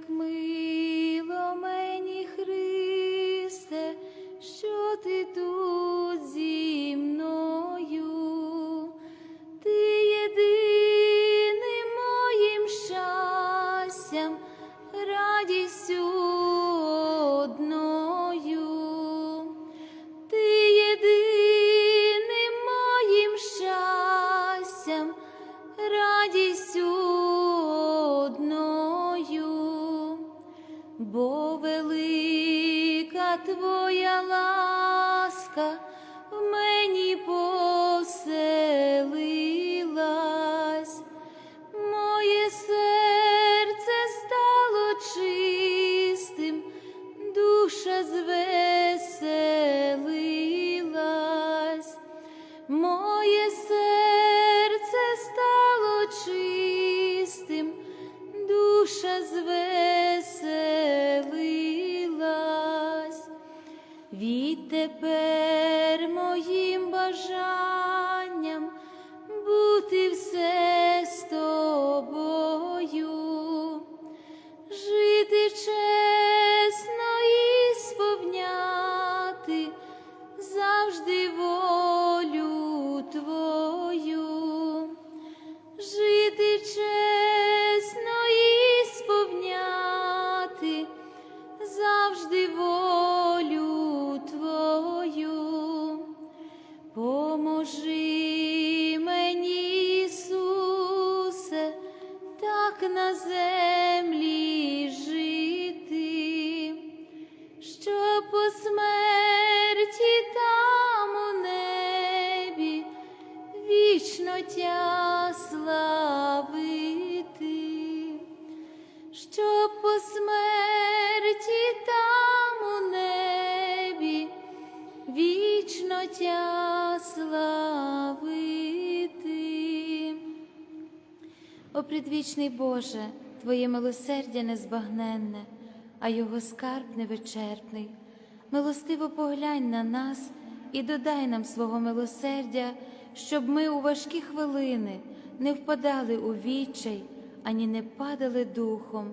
як мило бо велика твоя ласка Відтепер моїм бажанням бути все О предвічний Боже, Твоє милосердя незбагненне, а Його скарб невичерпний. Милостиво поглянь на нас і додай нам свого милосердя, щоб ми у важкі хвилини не впадали у відчай, ані не падали духом,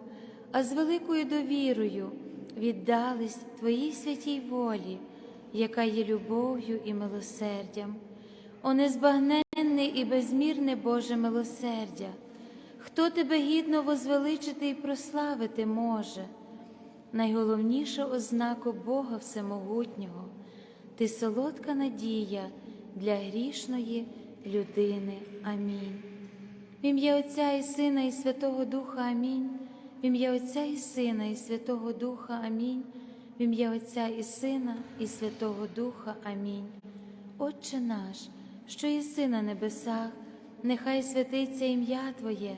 а з великою довірою віддались Твоїй святій волі, яка є любов'ю і милосердям. О незбагненне і безмірне Боже милосердя, хто тебе гідно возвеличити і прославити може? Найголовніша ознака Бога Всемогутнього, ти солодка надія для грішної людини. Амінь. В ім'я Отця і Сина, і Святого Духа Амінь. В ім'я Отця і Сина, і Святого Духа Амінь. В ім'я Отця і Сина, і Святого Духа Амінь. Отче наш, що єси на небесах, нехай святиться ім'я Твоє,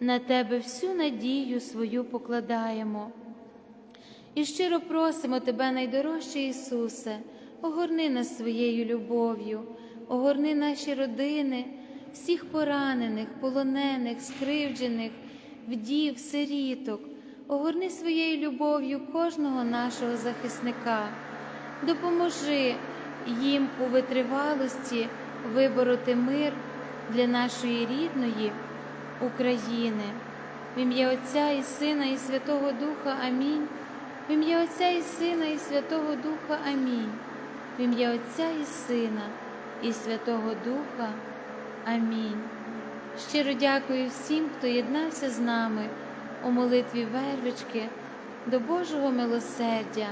на Тебе всю надію свою покладаємо. І щиро просимо Тебе, найдорожче Ісусе, огорни нас своєю любов'ю, огорни наші родини, всіх поранених, полонених, скривджених, вдів, сиріток, огорни своєю любов'ю кожного нашого захисника, допоможи їм у витривалості вибороти мир для нашої рідної України. В ім'я Отця і Сина, і Святого Духа Амінь. В ім'я Отця і Сина, і Святого Духа Амінь. В ім'я Отця і Сина, і Святого Духа. Амінь. Щиро дякую всім, хто єднався з нами у молитві вервички до Божого милосердя.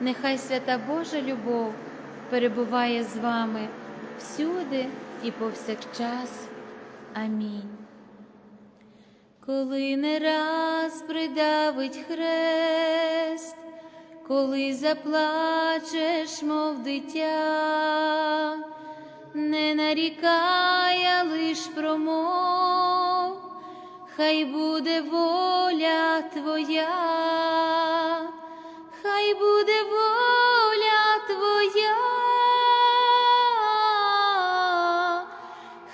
Нехай свята Божа любов перебуває з вами всюди і повсякчас. Амінь. Коли не раз придавить хрест, коли заплачеш, мов дитя, не нарікай, а лиш промов, хай буде воля твоя, хай буде воля твоя,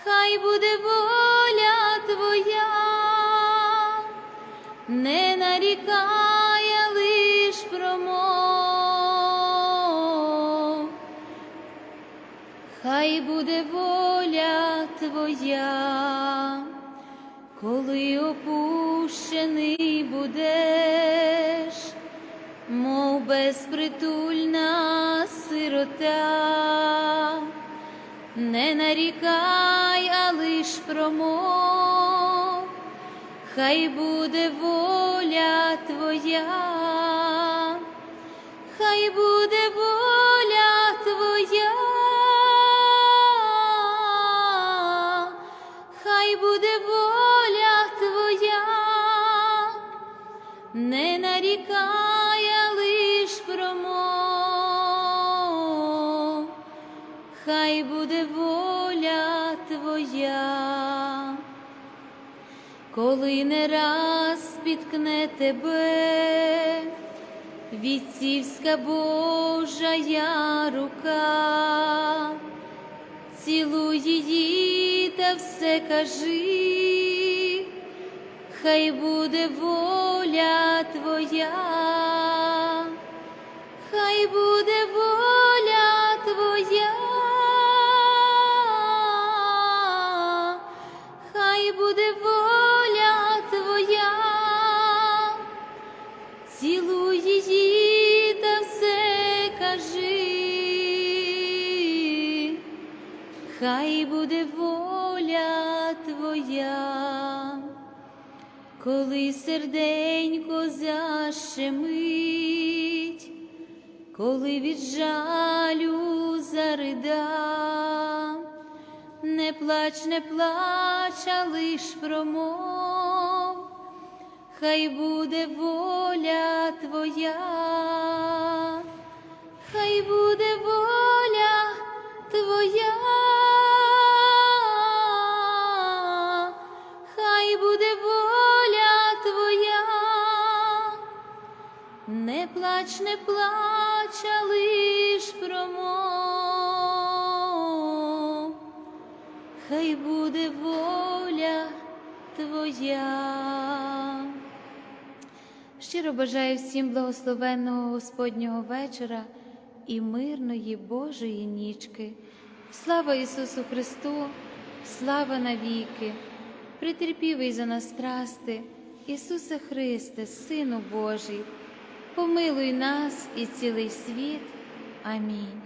хай буде воля не нарікай, лиш промов, хай буде воля твоя. коли опущений будеш, мов безпритульна сирота, не нарікай, лиш промов, хай буде воля твоя, хай буде воля твоя, хай буде воля твоя, не нарікай, а лиш промов, хай буде воля твоя коли не раз спіткне тебе. Віцівська Божая рука, цілуй її та все кажи, хай буде воля твоя, хай буде коли серденько защемить, коли від жалю заридам. Не плач, не плач, а лиш промов, хай буде воля твоя, хай буде воля твоя, не плач, не плач, а лиш промов хай буде воля Твоя. Щиро бажаю всім благословенного Господнього вечора і мирної Божої нічки. Слава Ісусу Христу, слава навіки, притерпівий за нас страсти, Ісусе Христе, Сину Божий, помилуй нас і цілий світ. Амінь.